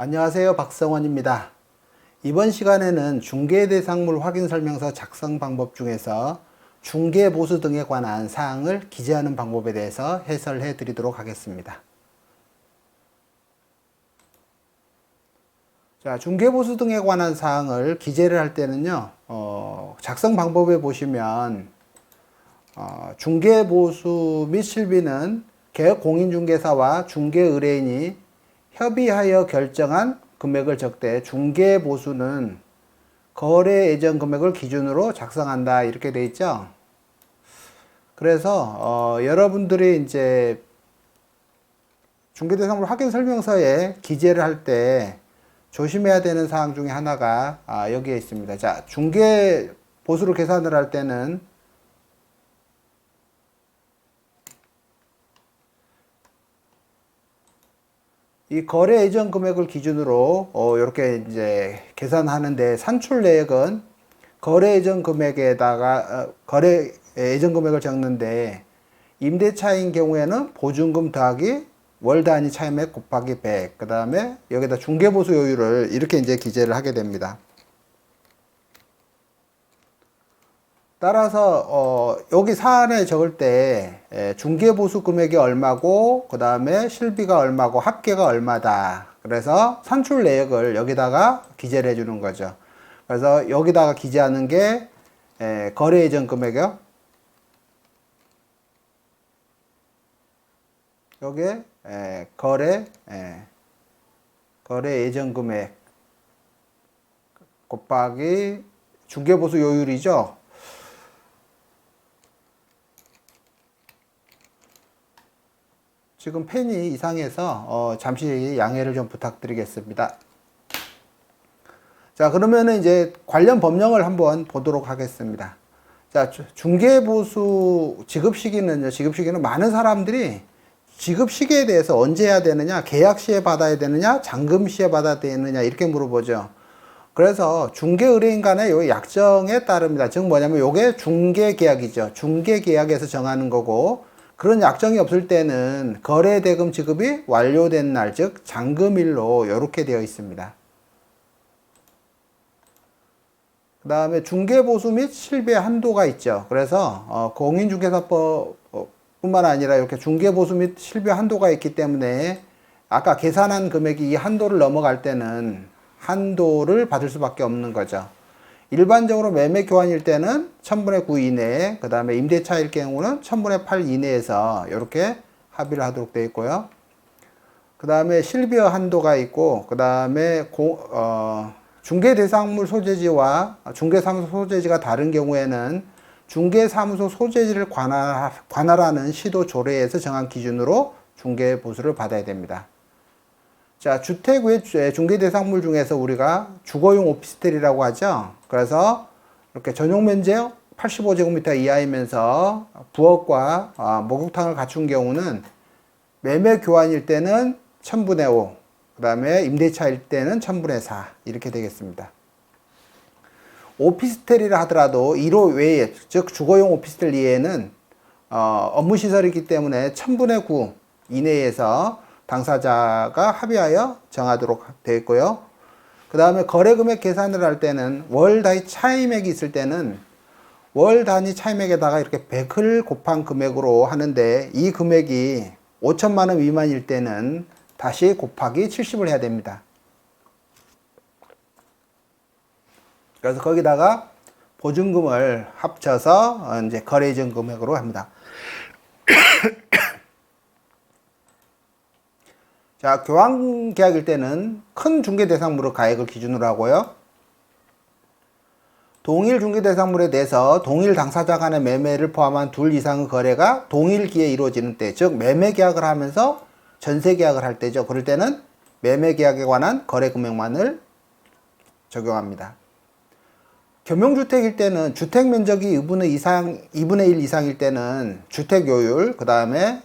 안녕하세요. 박성원입니다. 이번 시간에는 중개대상물 확인 설명서 작성 방법 중에서 중개 보수 등에 관한 사항을 기재하는 방법에 대해서 해설해 드리도록 하겠습니다. 자, 중개 보수 등에 관한 사항을 기재를 할 때는요, 어, 작성 방법에 보시면, 어, 중개 보수 및 실비는 개업 공인중개사와 중개 의뢰인이 협의하여 결정한 금액을 적되 중개 보수는 거래 예정 금액을 기준으로 작성한다 이렇게 돼 있죠. 그래서 어, 여러분들이 이제 중개대상물 확인 설명서에 기재를 할 때 조심해야 되는 사항 중에 하나가 아, 여기에 있습니다. 자, 중개 보수를 계산을 할 때는 이 거래 예정 금액을 기준으로 어, 이렇게 이제 계산하는데 산출 내역은 거래 예정 금액에다가 어, 거래 예정 금액을 적는데 임대차인 경우에는 보증금 더하기 월 단위 차임액 곱하기 100. 그 다음에 여기다 중개보수 요율을 이렇게 이제 기재를 하게 됩니다. 따라서 어, 여기 사안에 적을 때 에, 중개 보수 금액이 얼마고 그 다음에 실비가 얼마고 합계가 얼마다. 그래서 산출 내역을 여기다가 기재를 해주는 거죠. 그래서 여기다가 기재하는 게 에, 거래 예정 금액이요. 여기에 에, 거래 에, 거래 예정 금액 곱하기 중개보수 요율이죠 지금 펜이 이상해서 어, 잠시 양해를 좀 부탁드리겠습니다. 자, 그러면은 이제 관련 법령을 한번 보도록 하겠습니다. 자, 주- 중개보수 지급 시기는요, 지급 시기는 많은 사람들이 지급 시기에 대해서 언제 해야 되느냐, 계약 시에 받아야 되느냐, 잔금 시에 받아야 되느냐, 이렇게 물어보죠. 그래서 중개 의뢰인 간의 요 약정에 따릅니다. 즉 뭐냐면 요게 중개 계약이죠. 중개 계약에서 정하는 거고, 그런 약정이 없을 때는 거래 대금 지급이 완료된 날, 즉 잔금일로 이렇게 되어 있습니다. 그 다음에 중개보수 및 실비의 한도가 있죠. 그래서 어, 공인중개사법 어, 뿐만 아니라 이렇게 중개보수 및 실비 한도가 있기 때문에 아까 계산한 금액이 이 한도를 넘어갈 때는 한도를 받을 수밖에 없는 거죠. 일반적으로 매매 교환일 때는 1000분의 9 이내에, 그 다음에 임대차일 경우는 1000분의 8 이내에서 이렇게 합의를 하도록 되어 있고요. 그 다음에 실비어 한도가 있고, 그 다음에 어, 중개 대상물 소재지와 중개사무소 소재지가 다른 경우에는 중개사무소 소재지를 관할, 관할하는 시도 조례에서 정한 기준으로 중개 보수를 받아야 됩니다. 자, 주택 외 중개 대상물 중에서 우리가 주거용 오피스텔이라고 하죠. 그래서 이렇게 전용 면적 85제곱미터 이하이면서 부엌과 아, 목욕탕을 갖춘 경우는 매매 교환일 때는 1000분의 5, 그 다음에 임대차일 때는 1000분의 4 이렇게 되겠습니다. 오피스텔이라 하더라도 1호 외에 즉 주거용 오피스텔 이외에는 어, 업무 시설이기 때문에 1000분의 9 이내에서 당사자가 합의하여 정하도록 되어 있고요. 그 다음에 거래 금액 계산을 할 때는 월 단위 차임액이 있을 때는 월 단위 차임액에다가 이렇게 100을 곱한 금액으로 하는데 이 금액이 5천만 원 미만일 때는 다시 곱하기 70을 해야 됩니다. 그래서 거기다가 보증금을 합쳐서 어, 이제 거래 예정 금액으로 합니다. 자, 교환 계약일 때는 큰 중개 대상물의 가액을 기준으로 하고요. 동일 중개 대상물에 대해서 동일 당사자 간의 매매를 포함한 둘 이상의 거래가 동일기에 이루어지는 때, 즉 매매 계약을 하면서 전세 계약을 할 때죠. 그럴 때는 매매 계약에 관한 거래 금액만을 적용합니다. 겸용주택일 때는 주택 면적이 2분의 이상, 2분의 1 이상일 때는 주택 요율, 그 다음에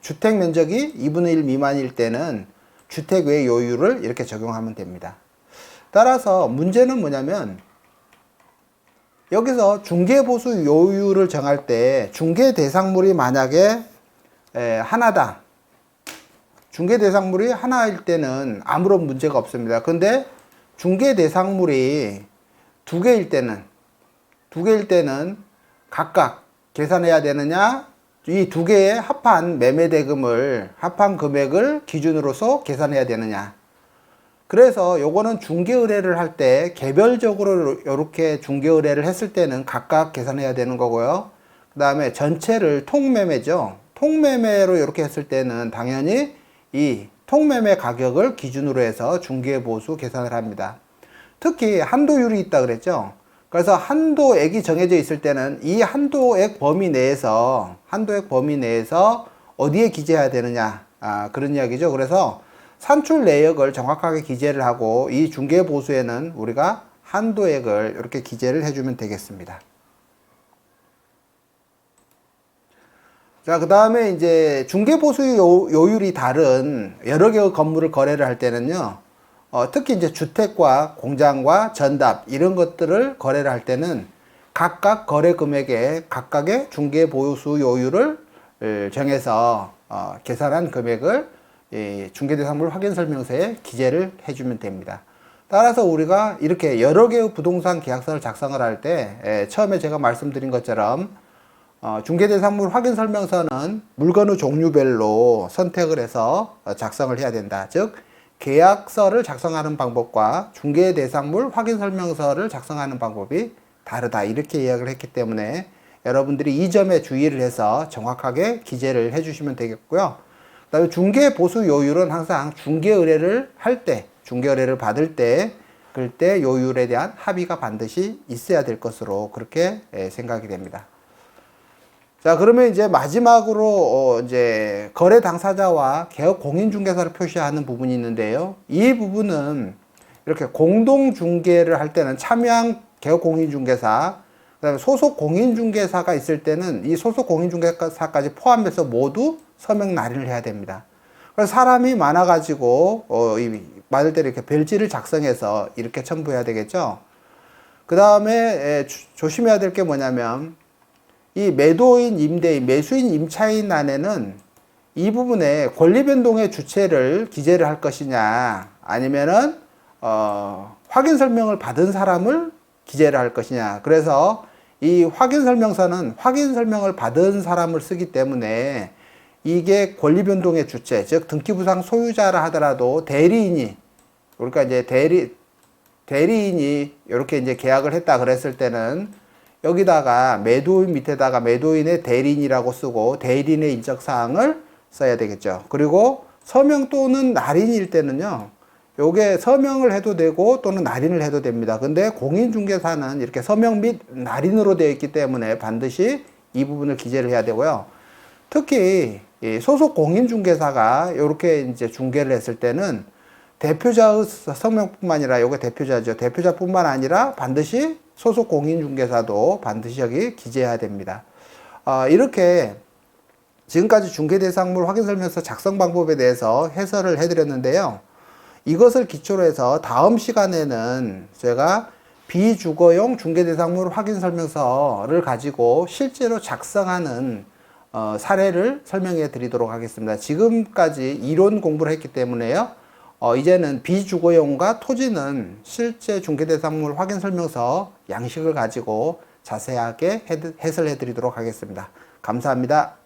주택 면적이 2분의 1 미만일 때는 주택 외 요율을 이렇게 적용하면 됩니다. 따라서 문제는 뭐냐면 여기서 중개보수 요율을 정할 때 중개 대상물이 만약에 에, 하나다. 중개 대상물이 하나일 때는 아무런 문제가 없습니다. 근데 중개 대상물이 두 개일 때는 두 개일 때는 각각 계산해야 되느냐 이 두 개의 합한 매매 대금을 합한 금액을 기준으로서 계산해야 되느냐 그래서 요거는 중개 의뢰를 할 때 개별적으로 이렇게 중개 의뢰를 했을 때는 각각 계산해야 되는 거고요. 그 다음에 전체를 통매매죠. 통매매로 이렇게 했을 때는 당연히 이 통매매 가격을 기준으로 해서 중개 보수 계산을 합니다. 특히 한도율이 있다 그랬죠. 그래서 한도액이 정해져 있을 때는 이 한도액 범위 내에서 한도액 범위 내에서 어디에 기재해야 되느냐 아, 그런 이야기죠. 그래서 산출 내역을 정확하게 기재를 하고 이 중개 보수에는 우리가 한도액을 이렇게 기재를 해주면 되겠습니다. 자, 그 다음에 이제 중개 보수 요, 요율이 다른 여러 개의 건물을 거래를 할 때는요, 어, 특히 이제 주택과 공장과 전답 이런 것들을 거래를 할 때는 각각 거래 금액에 각각의 중개 보수 요율을 을 정해서 어, 계산한 금액을 이 중개대상물 확인 설명서에 기재를 해주면 됩니다. 따라서 우리가 이렇게 여러 개의 부동산 계약서를 작성을 할때 에, 처음에 제가 말씀드린 것처럼 어, 중개대상물 확인 설명서는 물건의 종류별로 선택을 해서 어, 작성을 해야 된다. 즉 계약서를 작성하는 방법과 중개 대상물 확인 설명서를 작성하는 방법이 다르다. 이렇게 이야기를 했기 때문에 여러분들이 이 점에 주의를 해서 정확하게 기재를 해주시면 되겠고요. 그 다음에 중개 보수 요율은 항상 중개 의뢰를 할 때, 중개 의뢰를 받을 때, 그럴 때 요율에 대한 합의가 반드시 있어야 될 것으로 그렇게 예, 생각이 됩니다. 자, 그러면 이제 마지막으로 어 이제 거래 당사자와 개업 공인 중개사를 표시하는 부분이 있는데요. 이 부분은 이렇게 공동 중개를 할 때는 참여한 개업 공인 중개사, 그다음에 소속 공인 중개사가 있을 때는 이 소속 공인 중개사까지 포함해서 모두 서명 날인을 해야 됩니다. 그래서 사람이 많아가지고 어, 이 말 대로 이렇게 별지를 작성해서 이렇게 첨부해야 되겠죠. 그 다음에 조심해야 될 게 뭐냐면 이 매도인 임대인, 매수인 임차인 안에는 이 부분에 권리 변동의 주체를 기재를 할 것이냐, 아니면은 어, 확인 설명을 받은 사람을 기재를 할 것이냐. 그래서 이 확인 설명서는 확인 설명을 받은 사람을 쓰기 때문에 이게 권리 변동의 주체, 즉 등기부상 소유자라 하더라도 대리인이 그러니까 이제 대리 대리인이 이렇게 이제 계약을 했다 그랬을 때는 여기다가 매도인 밑에다가 매도인의 대리인이라고 쓰고 대리인의 인적 사항을 써야 되겠죠. 그리고 서명 또는 날인일 때는요. 요게 서명을 해도 되고 또는 날인을 해도 됩니다. 근데 공인중개사는 이렇게 서명 및 날인으로 되어 있기 때문에 반드시 이 부분을 기재를 해야 되고요. 특히 소속 공인중개사가 이렇게 이제 중개를 했을 때는 대표자의 성명뿐만 아니라 요게 대표자죠. 대표자뿐만 아니라 반드시 소속 공인중개사도 반드시 여기 기재해야 됩니다. 어, 이렇게 지금까지 중개대상물 확인설명서 작성 방법에 대해서 해설을 해드렸는데요. 이것을 기초로 해서 다음 시간에는 제가 비주거용 중개대상물 확인설명서를 가지고 실제로 작성하는 어, 사례를 설명해 드리도록 하겠습니다. 지금까지 이론 공부를 했기 때문에요. 어, 이제는 비주거용과 토지는 실제 중개대상물 확인 설명서 양식을 가지고 자세하게 해설해 드리도록 하겠습니다. 감사합니다.